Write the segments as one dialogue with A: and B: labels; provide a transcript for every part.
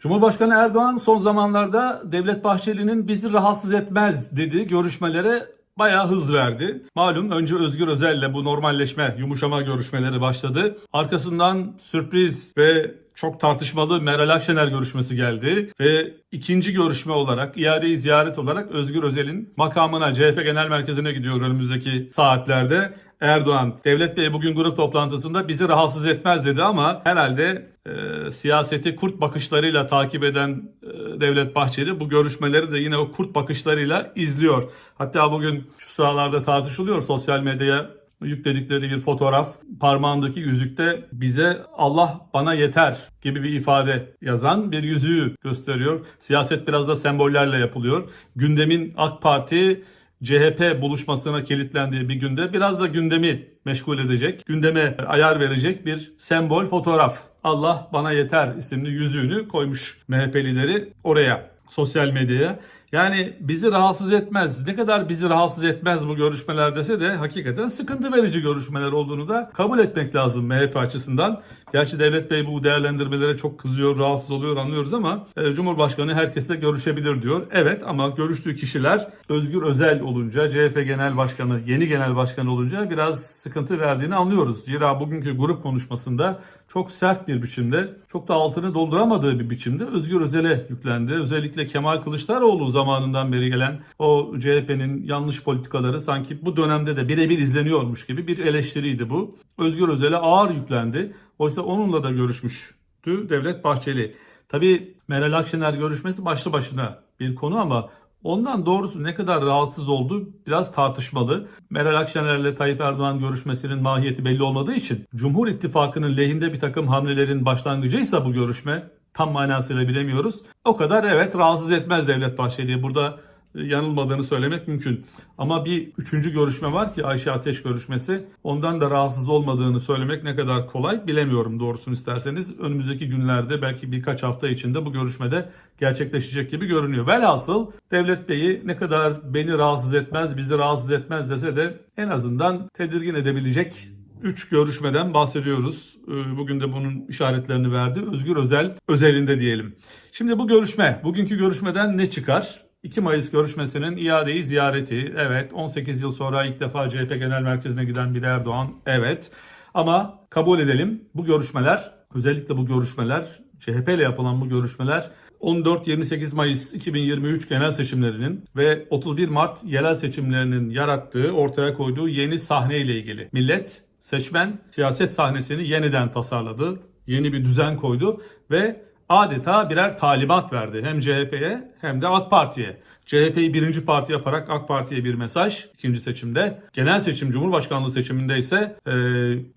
A: Cumhurbaşkanı Erdoğan son zamanlarda Devlet Bahçeli'nin bizi rahatsız etmez dedi görüşmelere bayağı hız verdi. Malum önce Özgür Özel'le bu normalleşme, yumuşama görüşmeleri başladı. Arkasından sürpriz ve çok tartışmalı Meral Akşener görüşmesi geldi ve ikinci görüşme olarak, iadeyi ziyaret olarak Özgür Özel'in makamına CHP Genel Merkezi'ne gidiyor önümüzdeki saatlerde. Erdoğan, Devlet Bey bugün grup toplantısında bizi rahatsız etmez dedi ama herhalde e, siyaseti kurt bakışlarıyla takip eden e, Devlet Bahçeli bu görüşmeleri de yine o kurt bakışlarıyla izliyor. Hatta bugün şu sıralarda tartışılıyor sosyal medyaya yükledikleri bir fotoğraf parmağındaki yüzükte bize Allah bana yeter gibi bir ifade yazan bir yüzüğü gösteriyor. Siyaset biraz da sembollerle yapılıyor. Gündemin AK Parti CHP buluşmasına kilitlendiği bir günde biraz da gündemi meşgul edecek, gündeme ayar verecek bir sembol fotoğraf. Allah bana yeter isimli yüzüğünü koymuş MHP lideri oraya sosyal medyaya. Yani bizi rahatsız etmez. Ne kadar bizi rahatsız etmez bu görüşmeler dese de hakikaten sıkıntı verici görüşmeler olduğunu da kabul etmek lazım MHP açısından. Gerçi Devlet Bey bu değerlendirmelere çok kızıyor, rahatsız oluyor anlıyoruz ama e, Cumhurbaşkanı herkesle görüşebilir diyor. Evet ama görüştüğü kişiler Özgür Özel olunca, CHP Genel Başkanı, yeni Genel Başkan olunca biraz sıkıntı verdiğini anlıyoruz. Zira bugünkü grup konuşmasında çok sert bir biçimde, çok da altını dolduramadığı bir biçimde Özgür Özel'e yüklendi. Özellikle Kemal Kılıçdaroğlu zamanından beri gelen o CHP'nin yanlış politikaları sanki bu dönemde de birebir izleniyormuş gibi bir eleştiriydi bu. Özgür Özel'e ağır yüklendi. Oysa onunla da görüşmüştü Devlet Bahçeli. Tabii Meral Akşener görüşmesi başlı başına bir konu ama Ondan doğrusu ne kadar rahatsız oldu biraz tartışmalı. Meral Akşener'le Tayyip Erdoğan görüşmesinin mahiyeti belli olmadığı için Cumhur İttifakı'nın lehinde bir takım hamlelerin başlangıcıysa bu görüşme tam manasıyla bilemiyoruz. O kadar evet rahatsız etmez Devlet Bahçeli'ye. Burada yanılmadığını söylemek mümkün. Ama bir üçüncü görüşme var ki Ayşe Ateş görüşmesi. Ondan da rahatsız olmadığını söylemek ne kadar kolay bilemiyorum doğrusunu isterseniz. Önümüzdeki günlerde belki birkaç hafta içinde bu görüşmede gerçekleşecek gibi görünüyor. Velhasıl Devlet Bey'i ne kadar beni rahatsız etmez, bizi rahatsız etmez dese de en azından tedirgin edebilecek 3 görüşmeden bahsediyoruz. Ee, Bugün de bunun işaretlerini verdi. Özgür Özel özelinde diyelim. Şimdi bu görüşme, bugünkü görüşmeden ne çıkar? 2 Mayıs görüşmesinin iadeyi ziyareti. Evet 18 yıl sonra ilk defa CHP Genel Merkezi'ne giden bir Erdoğan. Evet. Ama kabul edelim bu görüşmeler özellikle bu görüşmeler CHP ile yapılan bu görüşmeler 14-28 Mayıs 2023 genel seçimlerinin ve 31 Mart yerel seçimlerinin yarattığı, ortaya koyduğu yeni sahne ile ilgili. Millet, seçmen siyaset sahnesini yeniden tasarladı, yeni bir düzen koydu ve adeta birer talimat verdi hem CHP'ye hem de AK Parti'ye. CHP'yi birinci parti yaparak AK Parti'ye bir mesaj ikinci seçimde. Genel seçim Cumhurbaşkanlığı seçiminde ise e,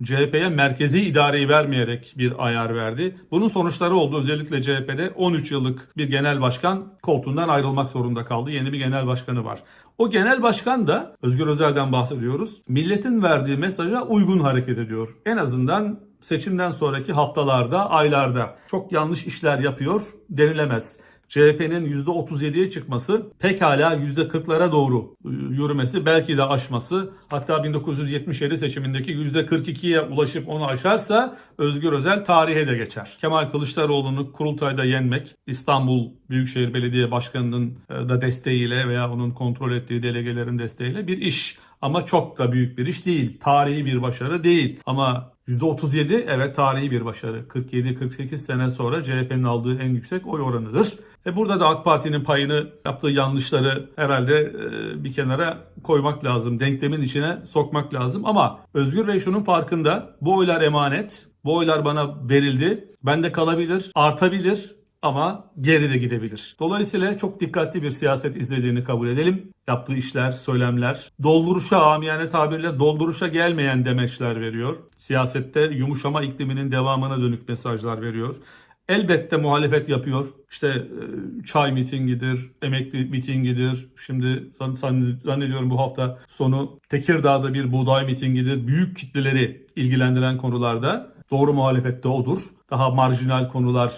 A: CHP'ye merkezi idareyi vermeyerek bir ayar verdi. Bunun sonuçları oldu. Özellikle CHP'de 13 yıllık bir genel başkan koltuğundan ayrılmak zorunda kaldı. Yeni bir genel başkanı var. O genel başkan da Özgür Özel'den bahsediyoruz. Milletin verdiği mesaja uygun hareket ediyor. En azından seçimden sonraki haftalarda, aylarda çok yanlış işler yapıyor denilemez. CHP'nin %37'ye çıkması pekala %40'lara doğru e, yürümesi belki de aşması hatta 1977 seçimindeki %42'ye ulaşıp onu aşarsa Özgür Özel tarihe de geçer. Kemal Kılıçdaroğlu'nu kurultayda yenmek İstanbul Büyükşehir Belediye Başkanı'nın e, da desteğiyle veya onun kontrol ettiği delegelerin desteğiyle bir iş. Ama çok da büyük bir iş değil. Tarihi bir başarı değil. Ama %37 evet tarihi bir başarı. 47-48 sene sonra CHP'nin aldığı en yüksek oy oranıdır. E burada da AK Parti'nin payını yaptığı yanlışları herhalde e, bir kenara koymak lazım. Denklemin içine sokmak lazım. Ama Özgür Bey şunun farkında. Bu oylar emanet. Bu oylar bana verildi. Bende kalabilir, artabilir ama geri de gidebilir. Dolayısıyla çok dikkatli bir siyaset izlediğini kabul edelim. Yaptığı işler, söylemler, dolduruşa amiyane tabirle dolduruşa gelmeyen demeçler veriyor. Siyasette yumuşama ikliminin devamına dönük mesajlar veriyor. Elbette muhalefet yapıyor. İşte e, çay mitingidir, emekli mitingidir. Şimdi zan- zan- zannediyorum bu hafta sonu Tekirdağ'da bir buğday mitingidir. Büyük kitleleri ilgilendiren konularda doğru muhalefette odur. Daha marjinal konular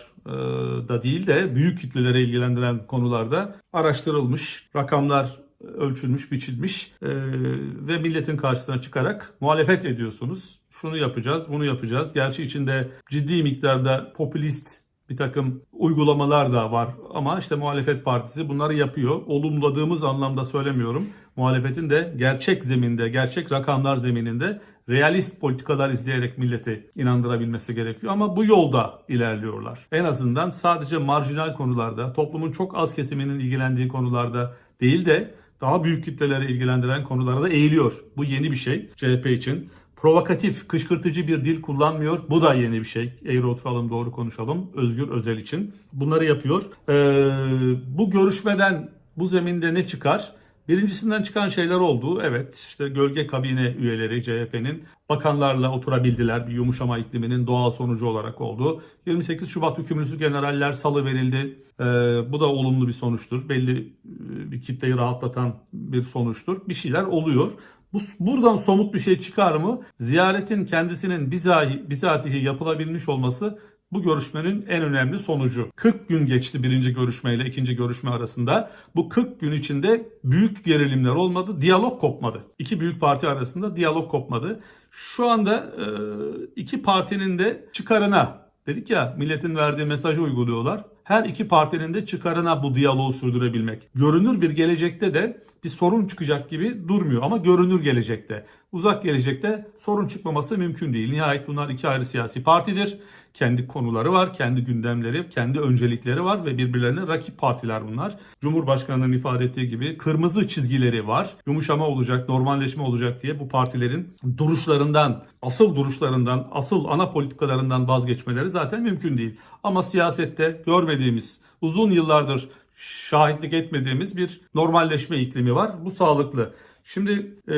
A: da değil de büyük kitleleri ilgilendiren konularda araştırılmış, rakamlar ölçülmüş, biçilmiş e, ve milletin karşısına çıkarak muhalefet ediyorsunuz. Şunu yapacağız, bunu yapacağız. Gerçi içinde ciddi miktarda popülist bir takım uygulamalar da var ama işte muhalefet partisi bunları yapıyor. Olumladığımız anlamda söylemiyorum. Muhalefetin de gerçek zeminde, gerçek rakamlar zemininde realist politikalar izleyerek milleti inandırabilmesi gerekiyor. Ama bu yolda ilerliyorlar. En azından sadece marjinal konularda, toplumun çok az kesiminin ilgilendiği konularda değil de daha büyük kitleleri ilgilendiren konularda eğiliyor. Bu yeni bir şey CHP için. Provokatif, kışkırtıcı bir dil kullanmıyor. Bu da yeni bir şey. Eğri oturalım, doğru konuşalım. Özgür Özel için. Bunları yapıyor. Ee, bu görüşmeden bu zeminde ne çıkar? Birincisinden çıkan şeyler oldu. Evet işte gölge kabine üyeleri CHP'nin bakanlarla oturabildiler. Bir yumuşama ikliminin doğal sonucu olarak oldu. 28 Şubat hükümlüsü generaller salı verildi. Ee, bu da olumlu bir sonuçtur. Belli e, bir kitleyi rahatlatan bir sonuçtur. Bir şeyler oluyor. Bu, buradan somut bir şey çıkar mı? Ziyaretin kendisinin bizahi, bizatihi yapılabilmiş olması bu görüşmenin en önemli sonucu. 40 gün geçti birinci görüşme ile ikinci görüşme arasında. Bu 40 gün içinde büyük gerilimler olmadı, diyalog kopmadı. İki büyük parti arasında diyalog kopmadı. Şu anda e, iki partinin de çıkarına, dedik ya milletin verdiği mesajı uyguluyorlar. Her iki partinin de çıkarına bu diyaloğu sürdürebilmek. Görünür bir gelecekte de bir sorun çıkacak gibi durmuyor ama görünür gelecekte. Uzak gelecekte sorun çıkmaması mümkün değil. Nihayet bunlar iki ayrı siyasi partidir. Kendi konuları var, kendi gündemleri, kendi öncelikleri var ve birbirlerine rakip partiler bunlar. Cumhurbaşkanının ifade ettiği gibi kırmızı çizgileri var. Yumuşama olacak, normalleşme olacak diye bu partilerin duruşlarından, asıl duruşlarından, asıl ana politikalarından vazgeçmeleri zaten mümkün değil. Ama siyasette görmediğimiz, uzun yıllardır şahitlik etmediğimiz bir normalleşme iklimi var. Bu sağlıklı. Şimdi e,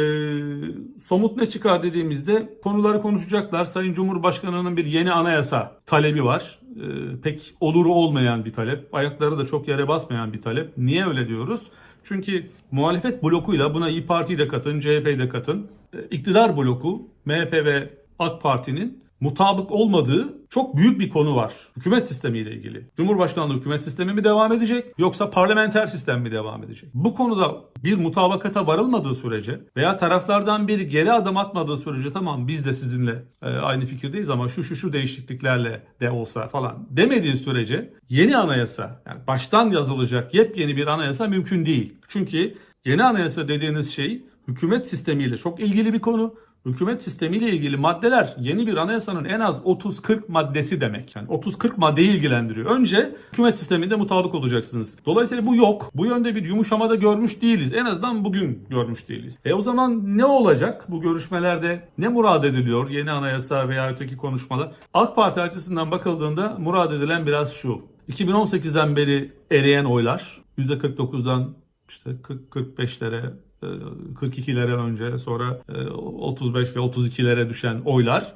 A: somut ne çıkar dediğimizde konuları konuşacaklar. Sayın Cumhurbaşkanı'nın bir yeni anayasa talebi var. E, pek oluru olmayan bir talep. Ayakları da çok yere basmayan bir talep. Niye öyle diyoruz? Çünkü muhalefet blokuyla buna İyi Parti'yi de katın, CHP'yi de katın. E, iktidar bloku MHP ve AK Parti'nin mutabık olmadığı çok büyük bir konu var. Hükümet sistemiyle ilgili. Cumhurbaşkanlığı hükümet sistemi mi devam edecek yoksa parlamenter sistem mi devam edecek? Bu konuda bir mutabakata varılmadığı sürece veya taraflardan biri geri adım atmadığı sürece tamam biz de sizinle e, aynı fikirdeyiz ama şu şu şu değişikliklerle de olsa falan demediği sürece yeni anayasa yani baştan yazılacak yepyeni bir anayasa mümkün değil. Çünkü yeni anayasa dediğiniz şey hükümet sistemiyle çok ilgili bir konu hükümet sistemiyle ilgili maddeler yeni bir anayasanın en az 30-40 maddesi demek. Yani 30-40 maddeyi ilgilendiriyor. Önce hükümet sisteminde mutabık olacaksınız. Dolayısıyla bu yok. Bu yönde bir yumuşamada görmüş değiliz. En azından bugün görmüş değiliz. E o zaman ne olacak bu görüşmelerde? Ne murad ediliyor yeni anayasa veya öteki konuşmalar? AK Parti açısından bakıldığında murad edilen biraz şu. 2018'den beri eriyen oylar %49'dan işte 40-45'lere 42'lere önce sonra 35 ve 32'lere düşen oylar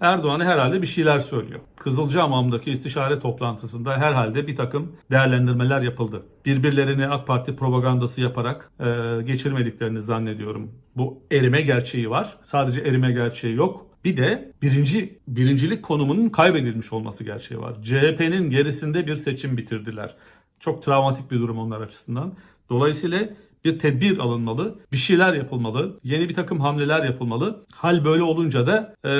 A: Erdoğan'a herhalde bir şeyler söylüyor. Kızılcahamam'daki istişare toplantısında herhalde bir takım değerlendirmeler yapıldı. Birbirlerini AK Parti propagandası yaparak geçirmediklerini zannediyorum. Bu erime gerçeği var. Sadece erime gerçeği yok. Bir de birinci birincilik konumunun kaybedilmiş olması gerçeği var. CHP'nin gerisinde bir seçim bitirdiler. Çok travmatik bir durum onlar açısından. Dolayısıyla bir tedbir alınmalı, bir şeyler yapılmalı, yeni bir takım hamleler yapılmalı. Hal böyle olunca da e,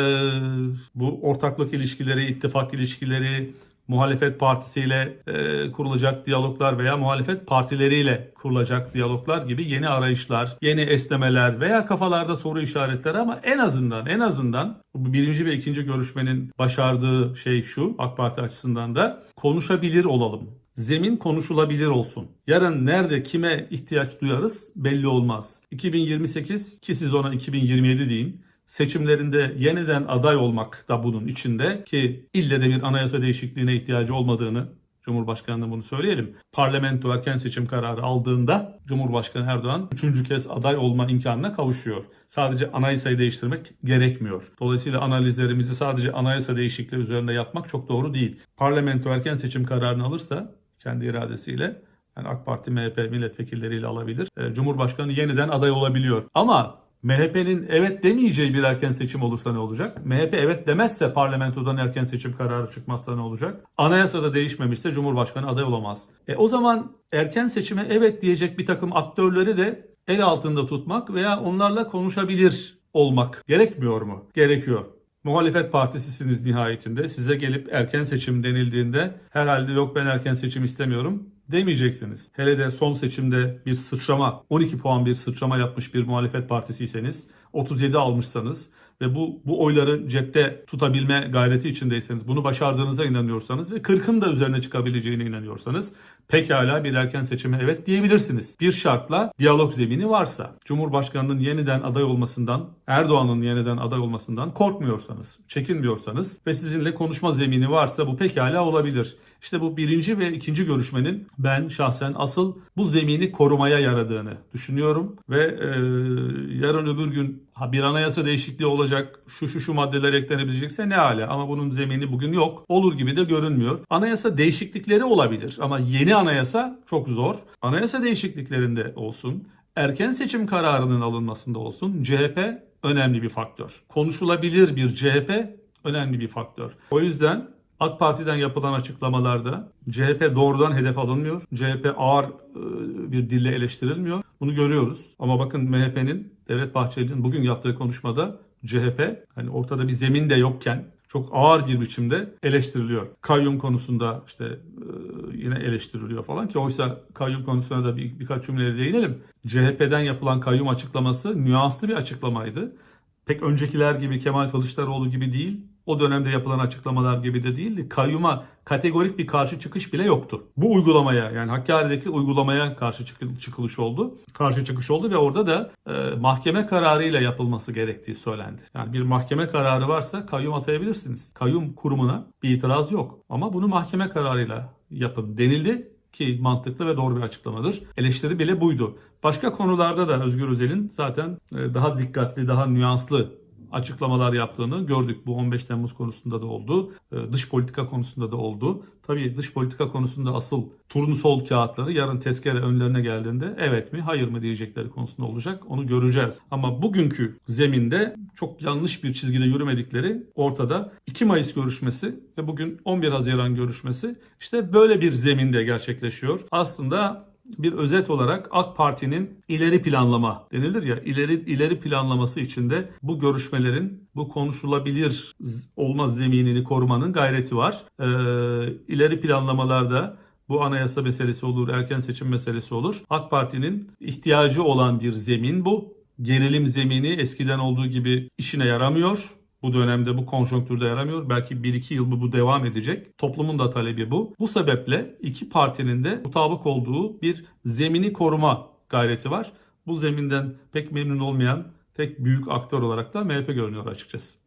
A: bu ortaklık ilişkileri, ittifak ilişkileri, muhalefet partisiyle e, kurulacak diyaloglar veya muhalefet partileriyle kurulacak diyaloglar gibi yeni arayışlar, yeni esnemeler veya kafalarda soru işaretleri ama en azından en azından bu birinci ve ikinci görüşmenin başardığı şey şu AK Parti açısından da konuşabilir olalım zemin konuşulabilir olsun. Yarın nerede kime ihtiyaç duyarız belli olmaz. 2028 ki siz ona 2027 deyin. Seçimlerinde yeniden aday olmak da bunun içinde ki ille de bir anayasa değişikliğine ihtiyacı olmadığını Cumhurbaşkanı'na bunu söyleyelim. Parlamento erken seçim kararı aldığında Cumhurbaşkanı Erdoğan üçüncü kez aday olma imkanına kavuşuyor. Sadece anayasayı değiştirmek gerekmiyor. Dolayısıyla analizlerimizi sadece anayasa değişikliği üzerinde yapmak çok doğru değil. Parlamento erken seçim kararını alırsa kendi iradesiyle yani AK Parti, MHP milletvekilleriyle alabilir. E, Cumhurbaşkanı yeniden aday olabiliyor. Ama MHP'nin evet demeyeceği bir erken seçim olursa ne olacak? MHP evet demezse parlamentodan erken seçim kararı çıkmazsa ne olacak? Anayasada değişmemişse Cumhurbaşkanı aday olamaz. E o zaman erken seçime evet diyecek bir takım aktörleri de el altında tutmak veya onlarla konuşabilir olmak gerekmiyor mu? Gerekiyor. Muhalefet partisisiniz nihayetinde. Size gelip erken seçim denildiğinde herhalde yok ben erken seçim istemiyorum demeyeceksiniz. Hele de son seçimde bir sıçrama, 12 puan bir sıçrama yapmış bir muhalefet partisiyseniz, 37 almışsanız ve bu bu oyları cepte tutabilme gayreti içindeyseniz, bunu başardığınıza inanıyorsanız ve 40'ın da üzerine çıkabileceğine inanıyorsanız pekala bir erken seçime evet diyebilirsiniz. Bir şartla diyalog zemini varsa, Cumhurbaşkanının yeniden aday olmasından, Erdoğan'ın yeniden aday olmasından korkmuyorsanız, çekinmiyorsanız ve sizinle konuşma zemini varsa bu pekala olabilir. İşte bu birinci ve ikinci görüşmenin ben şahsen asıl bu zemini korumaya yaradığını düşünüyorum ve e, yarın öbür gün ha, bir anayasa değişikliği olacak, şu şu şu maddeler eklenebilecekse ne hale ama bunun zemini bugün yok. Olur gibi de görünmüyor. Anayasa değişiklikleri olabilir ama yeni anayasa çok zor. Anayasa değişikliklerinde olsun, erken seçim kararının alınmasında olsun CHP önemli bir faktör. Konuşulabilir bir CHP önemli bir faktör. O yüzden AK Parti'den yapılan açıklamalarda CHP doğrudan hedef alınmıyor. CHP ağır e, bir dille eleştirilmiyor. Bunu görüyoruz. Ama bakın MHP'nin Devlet Bahçeli'nin bugün yaptığı konuşmada CHP hani ortada bir zemin de yokken çok ağır bir biçimde eleştiriliyor. Kayyum konusunda işte e, yine eleştiriliyor falan ki oysa kayyum konusuna da bir, birkaç cümleyle değinelim. CHP'den yapılan kayyum açıklaması nüanslı bir açıklamaydı. Pek öncekiler gibi Kemal Kılıçdaroğlu gibi değil. O dönemde yapılan açıklamalar gibi de değildi. Kayyuma kategorik bir karşı çıkış bile yoktu. Bu uygulamaya yani Hakkari'deki uygulamaya karşı çıkı- çıkılış oldu. Karşı çıkış oldu ve orada da e, mahkeme kararıyla yapılması gerektiği söylendi. Yani bir mahkeme kararı varsa kayyum atayabilirsiniz. Kayyum kurumuna bir itiraz yok. Ama bunu mahkeme kararıyla yapın denildi ki mantıklı ve doğru bir açıklamadır. Eleştiri bile buydu. Başka konularda da Özgür Özel'in zaten e, daha dikkatli, daha nüanslı açıklamalar yaptığını gördük. Bu 15 Temmuz konusunda da oldu. E, Dış politika konusunda da oldu. Tabii dış politika konusunda asıl turnusol kağıtları yarın tezkere önlerine geldiğinde evet mi hayır mı diyecekleri konusunda olacak. Onu göreceğiz. Ama bugünkü zeminde çok yanlış bir çizgide yürümedikleri ortada. 2 Mayıs görüşmesi ve bugün 11 Haziran görüşmesi işte böyle bir zeminde gerçekleşiyor. Aslında bir özet olarak AK Parti'nin ileri planlama denilir ya ileri ileri planlaması içinde bu görüşmelerin bu konuşulabilir olma zeminini korumanın gayreti var. Ee, ileri planlamalarda bu anayasa meselesi olur, erken seçim meselesi olur. AK Parti'nin ihtiyacı olan bir zemin bu. Gerilim zemini eskiden olduğu gibi işine yaramıyor. Bu dönemde bu konjonktürde yaramıyor. Belki 1-2 yıl bu, bu devam edecek. Toplumun da talebi bu. Bu sebeple iki partinin de mutabık olduğu bir zemini koruma gayreti var. Bu zeminden pek memnun olmayan tek büyük aktör olarak da MHP görünüyor açıkçası.